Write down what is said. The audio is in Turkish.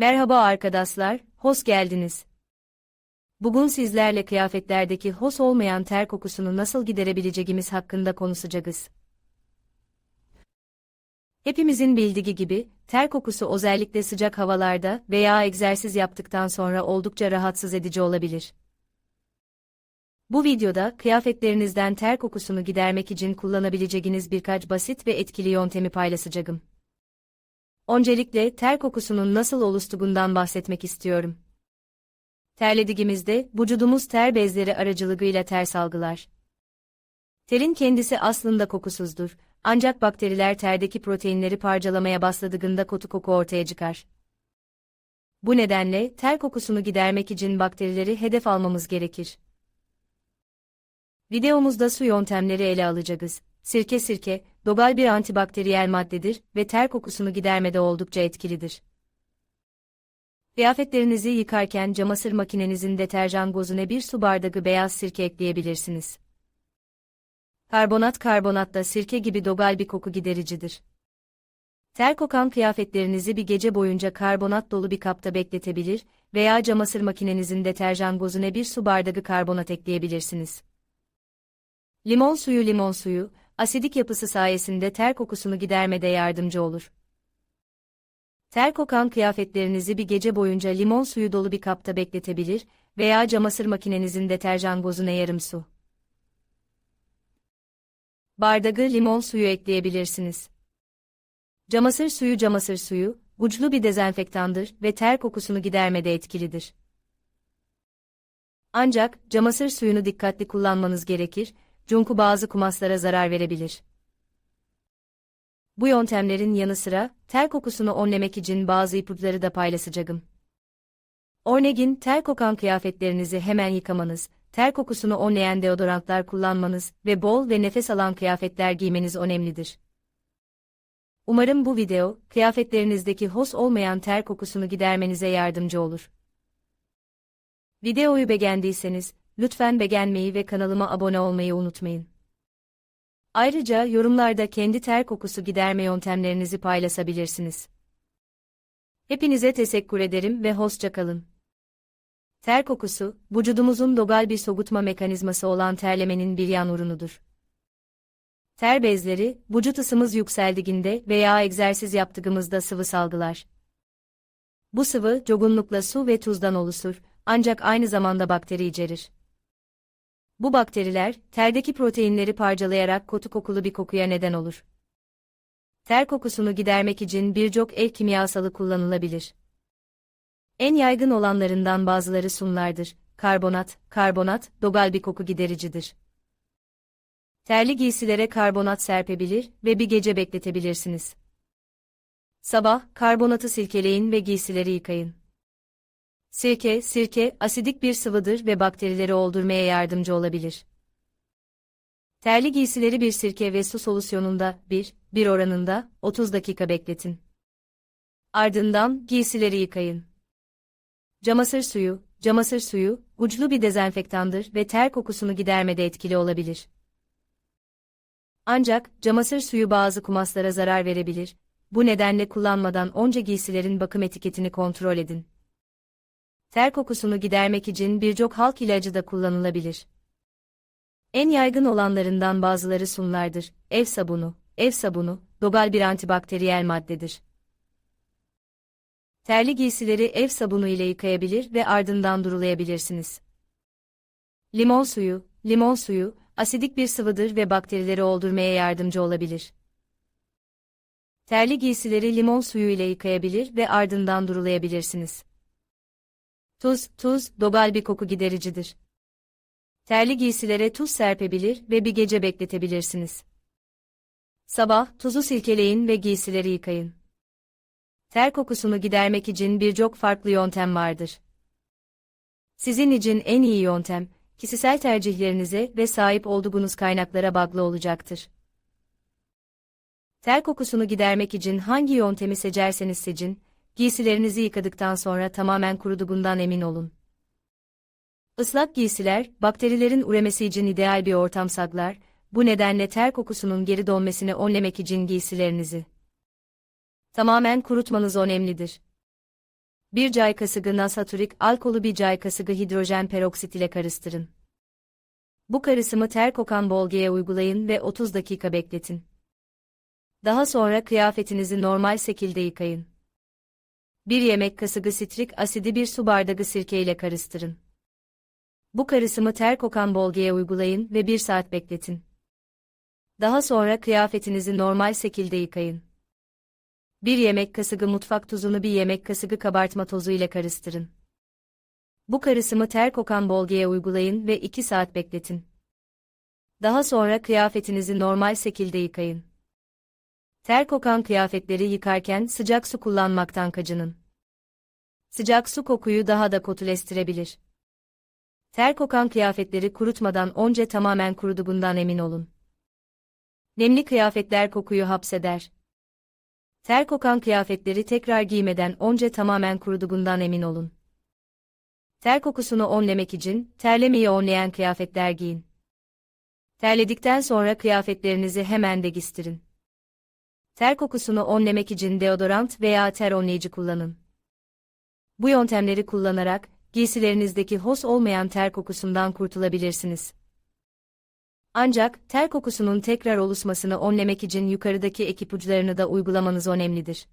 Merhaba arkadaşlar, hoş geldiniz. Bugün sizlerle kıyafetlerdeki hoş olmayan ter kokusunu nasıl giderebileceğimiz hakkında konuşacağız. Hepimizin bildiği gibi, ter kokusu özellikle sıcak havalarda veya egzersiz yaptıktan sonra oldukça rahatsız edici olabilir. Bu videoda kıyafetlerinizden ter kokusunu gidermek için kullanabileceğiniz birkaç basit ve etkili yöntemi paylaşacağım. Öncelikle ter kokusunun nasıl oluştuğundan bahsetmek istiyorum. Terlediğimizde vücudumuz ter bezleri aracılığıyla ter salgılar. Terin kendisi aslında kokusuzdur, ancak bakteriler terdeki proteinleri parçalamaya başladığında kotu koku ortaya çıkar. Bu nedenle ter kokusunu gidermek için bakterileri hedef almamız gerekir. Videomuzda su yöntemleri ele alacağız. Sirke sirke, dogal bir antibakteriyel maddedir ve ter kokusunu gidermede oldukça etkilidir. Kıyafetlerinizi yıkarken camasır makinenizin deterjan gozuna bir su bardağı beyaz sirke ekleyebilirsiniz. Karbonat karbonat da sirke gibi dogal bir koku gidericidir. Ter kokan kıyafetlerinizi bir gece boyunca karbonat dolu bir kapta bekletebilir veya camasır makinenizin deterjan gozuna bir su bardağı karbonat ekleyebilirsiniz. Limon suyu limon suyu, asidik yapısı sayesinde ter kokusunu gidermede yardımcı olur. Ter kokan kıyafetlerinizi bir gece boyunca limon suyu dolu bir kapta bekletebilir veya camasır makinenizin deterjan gozuna yarım su. Bardağı limon suyu ekleyebilirsiniz. Camasır suyu camasır suyu, uçlu bir dezenfektandır ve ter kokusunu gidermede etkilidir. Ancak camasır suyunu dikkatli kullanmanız gerekir, çünkü bazı kumaslara zarar verebilir. Bu yöntemlerin yanı sıra, ter kokusunu önlemek için bazı ipuçları da paylaşacağım. Örneğin ter kokan kıyafetlerinizi hemen yıkamanız, ter kokusunu önleyen deodorantlar kullanmanız ve bol ve nefes alan kıyafetler giymeniz önemlidir. Umarım bu video, kıyafetlerinizdeki hoş olmayan ter kokusunu gidermenize yardımcı olur. Videoyu beğendiyseniz, lütfen beğenmeyi ve kanalıma abone olmayı unutmayın. Ayrıca yorumlarda kendi ter kokusu giderme yöntemlerinizi paylaşabilirsiniz. Hepinize teşekkür ederim ve hoşça kalın. Ter kokusu, vücudumuzun dogal bir soğutma mekanizması olan terlemenin bir yan ürünüdür. Ter bezleri, vücut ısımız yükseldiğinde veya egzersiz yaptığımızda sıvı salgılar. Bu sıvı, cogunlukla su ve tuzdan oluşur, ancak aynı zamanda bakteri içerir. Bu bakteriler, terdeki proteinleri parçalayarak kotu kokulu bir kokuya neden olur. Ter kokusunu gidermek için birçok ev kimyasalı kullanılabilir. En yaygın olanlarından bazıları sunlardır. Karbonat, karbonat, dogal bir koku gidericidir. Terli giysilere karbonat serpebilir ve bir gece bekletebilirsiniz. Sabah, karbonatı silkeleyin ve giysileri yıkayın. Sirke, sirke, asidik bir sıvıdır ve bakterileri öldürmeye yardımcı olabilir. Terli giysileri bir sirke ve su solüsyonunda 1, 1 oranında 30 dakika bekletin. Ardından giysileri yıkayın. Camasır suyu, camasır suyu, uçlu bir dezenfektandır ve ter kokusunu gidermede etkili olabilir. Ancak, camasır suyu bazı kumaslara zarar verebilir, bu nedenle kullanmadan onca giysilerin bakım etiketini kontrol edin ter kokusunu gidermek için birçok halk ilacı da kullanılabilir. En yaygın olanlarından bazıları sunlardır. Ev sabunu, ev sabunu, dogal bir antibakteriyel maddedir. Terli giysileri ev sabunu ile yıkayabilir ve ardından durulayabilirsiniz. Limon suyu, limon suyu, asidik bir sıvıdır ve bakterileri öldürmeye yardımcı olabilir. Terli giysileri limon suyu ile yıkayabilir ve ardından durulayabilirsiniz. Tuz, tuz, dogal bir koku gidericidir. Terli giysilere tuz serpebilir ve bir gece bekletebilirsiniz. Sabah, tuzu silkeleyin ve giysileri yıkayın. Ter kokusunu gidermek için birçok farklı yöntem vardır. Sizin için en iyi yöntem, kişisel tercihlerinize ve sahip olduğunuz kaynaklara bağlı olacaktır. Ter kokusunu gidermek için hangi yöntemi seçerseniz seçin, Giysilerinizi yıkadıktan sonra tamamen kuruduğundan emin olun. Islak giysiler, bakterilerin üremesi için ideal bir ortam saklar, bu nedenle ter kokusunun geri dönmesini önlemek için giysilerinizi tamamen kurutmanız önemlidir. Bir çay kaşığı nasaturik alkolü bir çay kaşığı hidrojen peroksit ile karıştırın. Bu karışımı ter kokan bölgeye uygulayın ve 30 dakika bekletin. Daha sonra kıyafetinizi normal şekilde yıkayın. Bir yemek kaşığı sitrik asidi bir su bardağı sirke ile karıştırın. Bu karışımı ter kokan bölgeye uygulayın ve 1 saat bekletin. Daha sonra kıyafetinizi normal şekilde yıkayın. Bir yemek kaşığı mutfak tuzunu bir yemek kaşığı kabartma tozu ile karıştırın. Bu karışımı ter kokan bölgeye uygulayın ve 2 saat bekletin. Daha sonra kıyafetinizi normal şekilde yıkayın. Ter kokan kıyafetleri yıkarken sıcak su kullanmaktan kaçının. Sıcak su kokuyu daha da kötüleştirebilir. Ter kokan kıyafetleri kurutmadan önce tamamen kuruduğundan emin olun. Nemli kıyafetler kokuyu hapseder. Ter kokan kıyafetleri tekrar giymeden önce tamamen kuruduğundan emin olun. Ter kokusunu önlemek için terlemeyi önleyen kıyafetler giyin. Terledikten sonra kıyafetlerinizi hemen degistirin. Ter kokusunu önlemek için deodorant veya ter önleyici kullanın. Bu yöntemleri kullanarak giysilerinizdeki hoş olmayan ter kokusundan kurtulabilirsiniz. Ancak ter kokusunun tekrar oluşmasını önlemek için yukarıdaki ek ipuçlarını da uygulamanız önemlidir.